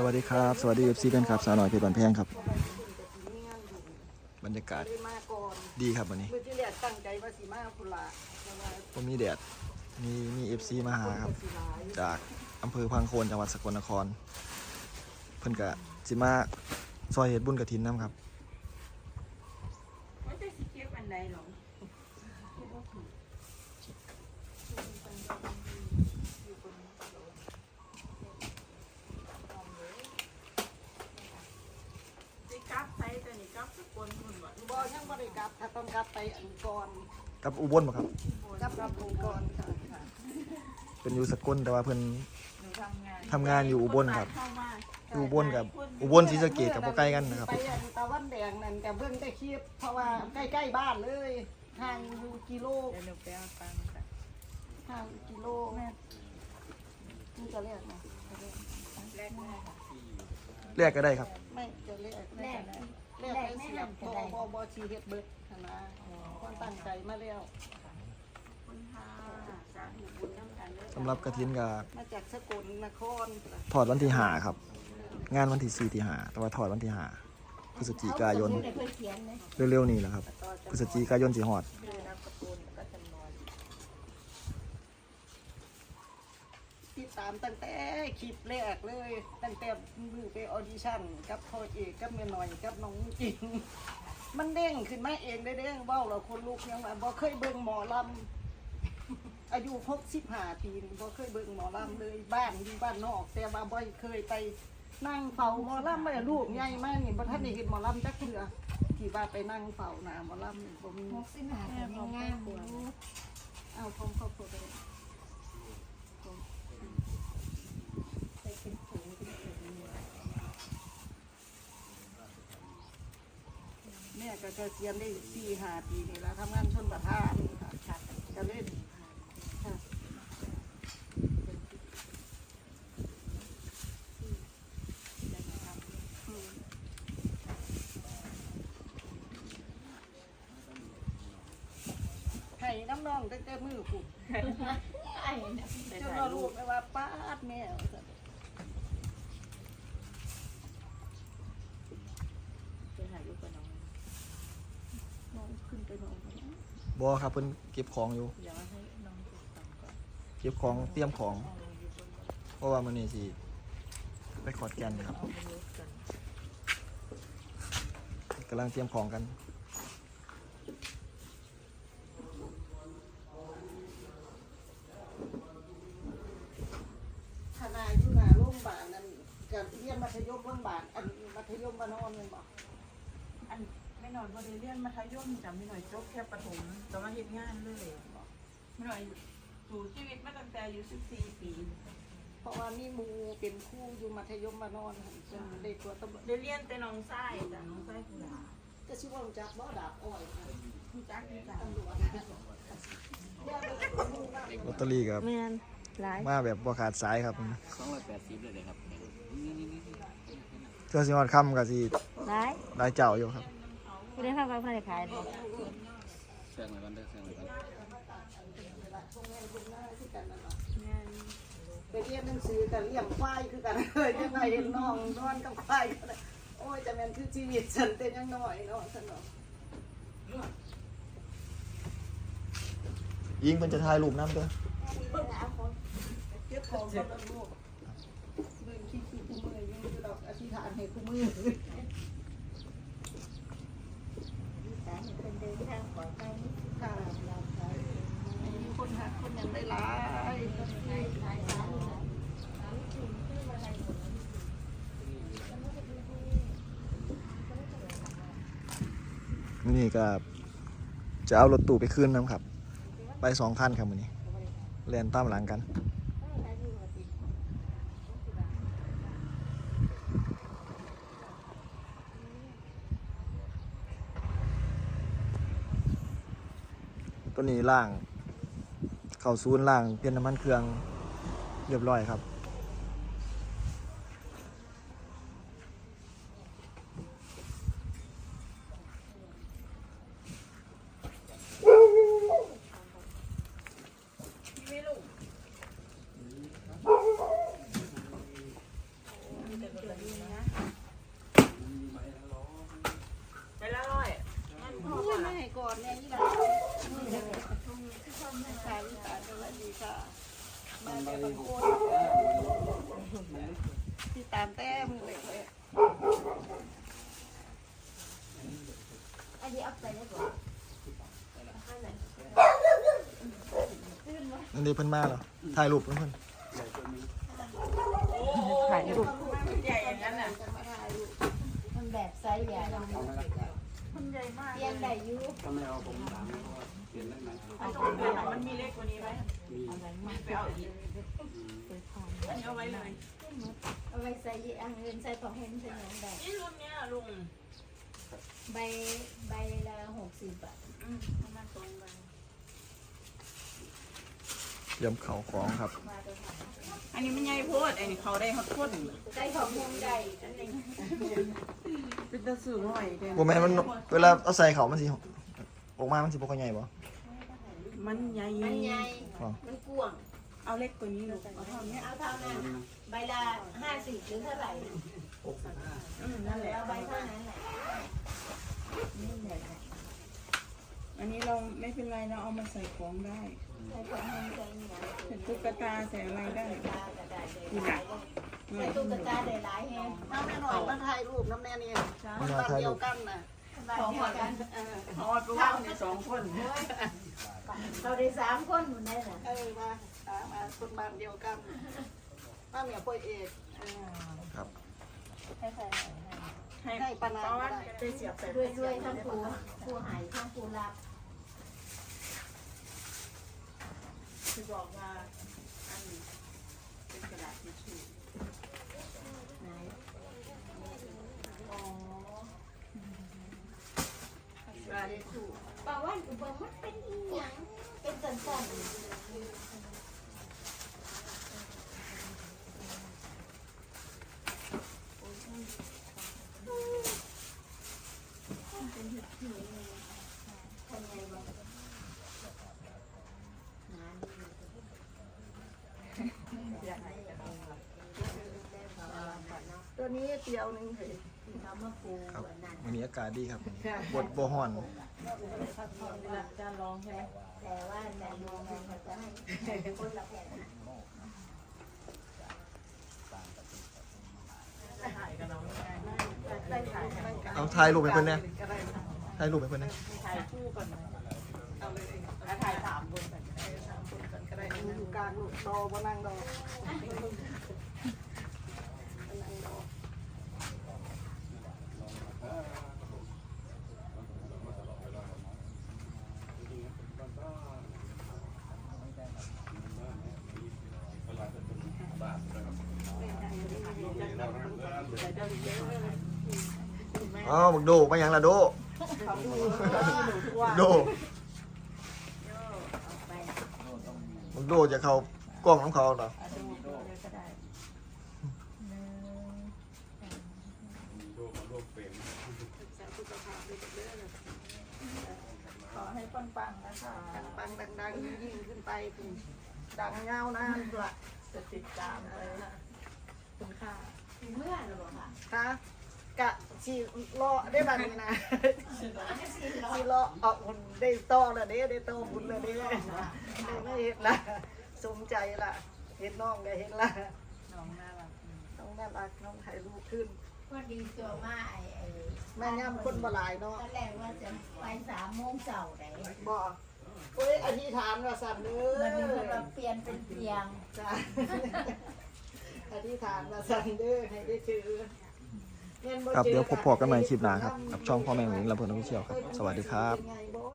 สวัสดีครับ สวัสดีเอฟซีกันครับ สาวหน่อยเพชรบันแพงครับ บรรยากาศได้มาก่อนดีครับวันนี้เมื่อที่แรกตั้งใจว่าสิมาพุ่นละแต่ว่าผมมีแดด มีมีเอฟซีมาหาครับสิหลายจากอำเภอพังโคนจังหวัดสกลนคร เพิ่นกะสิมาซอยเฮ็ดบุญกระถินน้ำครับ ไม่ได้สิเก็บอันใดหรอกสิกลับไปแต่นี่กลับสกลพุ่นบ่ บ่ ยังบ่ได้กลับถ้าต้องกลับไปอันก่อนกับอุบลบ่ครับ กลับรับรู้ก่อนค่ะเป็นอยู่สกลแต่ว่าเพิ่นหนูทำงานทำงานอยู่อุบลครับ เข้ามาอยู่อุบลกับอุบลศรีสะเกษกับบ่ใกล้กันนะครับ ไปอันตะวันแดงนั่นกับเบิ่งได้คลิปเพราะว่าใกล้ๆบ้านเลยห่างอยู่กิโลเดี๋ยวหนูไปเอาตังค์ค่ะห่างกิโลแม่นี่จะเรียกไหมจะเรียกแรกแรกเรียกก็ได้ครับ ไม่จะเรียกแรก แรกไม่เสียบบ่บ่บ่ชีเฮ็ดเบิดหั้นนะคนตั้งใจมาแล้วคุณค่ะสาธุบุญน้ำกันเลยสำหรับกระถินก็มาจากสกลนครถอดวันที่ห้าครับ งานวันที่สี่ที่ห้าแต่ว่าถอดวันที่ห้าพฤศจิกายน เร็วๆนี้แหละครับพฤศจิกายนสิฮอดคือนามสกุลก็จำนวน ติดตามตั้งแต่คลิปแรกเลย ตั้งแต่มือไปออดิชั่นกับพ่อเอกกับเมียหน่อยกับน้องจริงมันเด้งขึ้นมาเองได้เด้งเบ้าเราคนลูกยังว่าบ่เคยเบิ่งหมอลำอายุหกสิบห้าปีนี่บ่เคยเบิ่งหมอลำเลยบ้านอยู่บ้านนอก แต่ว่าบ่เคยไปนั่งเฝ้าหมอลำมาลูกใหญ่มากนี่บ่ทันได้เห็นหมอลำจักเทื่อที่ว่าไปนั่งเฝ้าหน้าหมอลำนี่บ่มีหกสิบห้าก็ยังงามอยู่เอาพร้อมครอบครัวไปเลยไปเป็นผูเป็นผู แม่ก็เกษียณได้สี่ห้าปีนี่แล้วทำงานชนประทานค่ะก็เล่นค่ะอืมให้น้ำน้องตั้งแต่มือขุดไอ้เนี่ยได้จนถ่ายว่ารูลูปกไม่ว่าป้าดแม่ว่าซั่น ได้ถ่ายรูปกับน้อง น้องขึ้นไปนอนกันนะ บอครับเพิ่นเก็บของอยู่ เดี๋ยวให้น้องติดตังค์ก่อนเก็บของเตรียมของ เอาลงยูทูบเพราะว่ามื้อนี้สิไปขอดแกนครับเอาไปรูปกันกำลังเตรียมของกัน ทนายอยู่หน้าโรงพยาบาลนั่นกับเรียนมัธยมโรงพยาบาลอันมัธยมมานอนเลยบอก ไม่หน่อยบริเรียนมัธยมจำไม่หน่อยจบแค่ประถมแต่ว่าเฮ็ดงานเลยไม่หน่อยสู่ชีวิตมาตั้งแต่อายุ14 ปี เพราะว่ามีหมูเป็นครู่อยู่มัธยมมานอนหั่นจนได้ตัวตำรวจเดี๋ยวเรียนแต่น้องไส้จ้ะน้องไส้คุณหลาก็ชื่อว่ารู้จักบ่ดาบอ้อยค่ะคุณจักนี่จ้ะตำรวจลอตเตอรี่ครับ แม่นหลายมาแบบบ่ขาดสายครับสองร้อยแปดสิบเลยเลยครับเจ้าสิฮอดค่ำก็สิร้าย ได้เจ้าอยู่ครับ ไม่ได้เข้าไปภายในขายหรอกเสื่องเลยกันเด้อเสื่องเลยกันไปเรียนหนังสือกันเลี้ยงควายคือกันเลยยังไงเห็นน้องนอนกับควายกันเลยโอ้ยจะแม่นคือชีวิตฉันเป็นยังน้อยเนาะฉันเนาะยิงเพิ่นจะถ่ายรูปนำเด้อเก็บของกันแล้วลูกเดินขี้ขี้คู่มือยังอยู่ดอกอธิษฐานให้คู่มือ สารเป็นเดินทางปลอดภัย ค่ะมีคน หักคนยังได้หลายมื้อนี้ก็จะเอารถตู้ไปคืนนํครับ ไปสองคันครับมื้อนี้แล่นตามหลังกันตัวนี้ล่าง เข้าศูนย์ล่างเปลี่ยนน้ำมันเครื่องเรียบร้อยครับ ไม่ลูก ติดตามแต่มื อเล็กเลยอันนี้เอาไปได้บ่นั่นดีเพิ่นมาเหรอถ่ายรูปเพิ่นถ่ายรูปใหญ่อย่างนั้นน่ะมันแบบไซส์ใหญ่มันใหญ่มากเตียงได้อยู่ถ้าไม่เอาผมถามว่าเปลี่ยนได้ไหมมันมีเล็กกว่านี้ไหมไปเอาอีกอันนี้เอาไว้เลย เอาไว้ใส่อังเงินใส่ของเห็นใส่หยังได้นี่รุ่นเนี้ยลุงใบใบละหกสิบบาทอืมประมาณสองใบเตรียมเข่าของครับ อันนี้มันใหญ่โพดอันนี้เขาได้ฮอตพ่นใส่ของเห็นได้อันนี้เป็นตะสื่อหน่อยเด่นบ่แม่นมันเวลาเอาใส่เขามันสิออกมา มันสิบ่ค่อยใหญ่บ่มันใหญ่มันใหญ่อ๋อมันกว้าง เอาเล็กกว่านี้ลูกเอาเท่านี้เอาเท่านั้นน่ะใบละห้าสิบหรือเท่าไหร่อืมนั่นแหละเอาใบเท่านั้นแหละนี่แหละอันนี้เราไม่เป็นไรเราเอามาใส่ของได้ใส่ของเห็นใส่หยังเป็นตุ๊กตาใส่อะไรได้ ตาก็ได้เลยใส่ตุ๊กตาได้หลายแฮงน้ำแม่หน่อยมาถ่ายรูปน้ำแน่นี่บ้านเดียวกันน่ะของเหมือนกันเออเพราะว่าตัวเราเนี่ยสองคน เราได้สามคนหมดได้น่ะ เออมาตามมาคนบ้านเดียวกันบ้านเมียพ่อเอกเออครับ ให้ใส่ให้ให้ปานาเพราะว่าได้ไปเสียบใส่ด้วยด้วยทั้งครูครูหายทั้งครูรับคือบอกว่าอันนี้เป็นกระดาษทิชชู่ ไหน อ๋อก ระดาษทิชชู่ ป่าวันอุบลมันเป็นอีหยังเป็นสันๆ ตัวนี้เตียวหนึงเฮ้ยเขามาปูครับวันนี้อากาศดีครับบดบ่ฮอนจานรองใช่ไหมแต่ว่าแต่รวมมันจะให้คนละแผ่นถ่ายกับน้องไม่ได้ถ่ายกัน เอาถ่ายรูปให้เพิ่นแน่ถ่ายรูปให้เพิ่นแน่ถ่ายคู่กันเอาเลยแล้วถ่ายสามคนกันสามคนกันก็ได้อยู่กลางลูกดอบ่นั่งดอนั่งดอ อ๋อบักโดมาหยังล่ะโดเขาดูเขาดูทุกวันโดบักโดจะเข้ากล้องของเขาเหรออาดูดูเลยก็ได้ขอให้ปังๆนะคะปังๆดังๆยิ่งขึ้นไปถึงดังเงานานละจะติดตามเลยคุณค่าเมื่อหรือเปล่าคะคะ กะชีเลาะได้บัดนี้นะชีเลาะออกคนได้โตแล้วเด้ได้โตบุญแล้วเด้ได้ไม่เห็นละสมใจละเห็นน้องก็เห็นละน้องน่ารักน้องน่ารักน้องถ่ายรูปขึ้นพอดีตัวมาไอ้ไอ้แม่ย่ำคนบ่หลายเนาะตอนแรกว่าจะไปสามโมงเช้าไหนบ่เอ้ยอธิษฐานว่าสั่นเด้มันมีคนอมาเปลี่ยนเป็นเตียงจ้าอธิษฐานว่าสั่นเด้อให้ได้ถืองิน ครับเดี๋ยวพบพอกันใหม่คลิปหน้าครับกับช่องพ่อแม่หญิงลำเพลินออฟฟิเชียลครับ สวัสดีครับ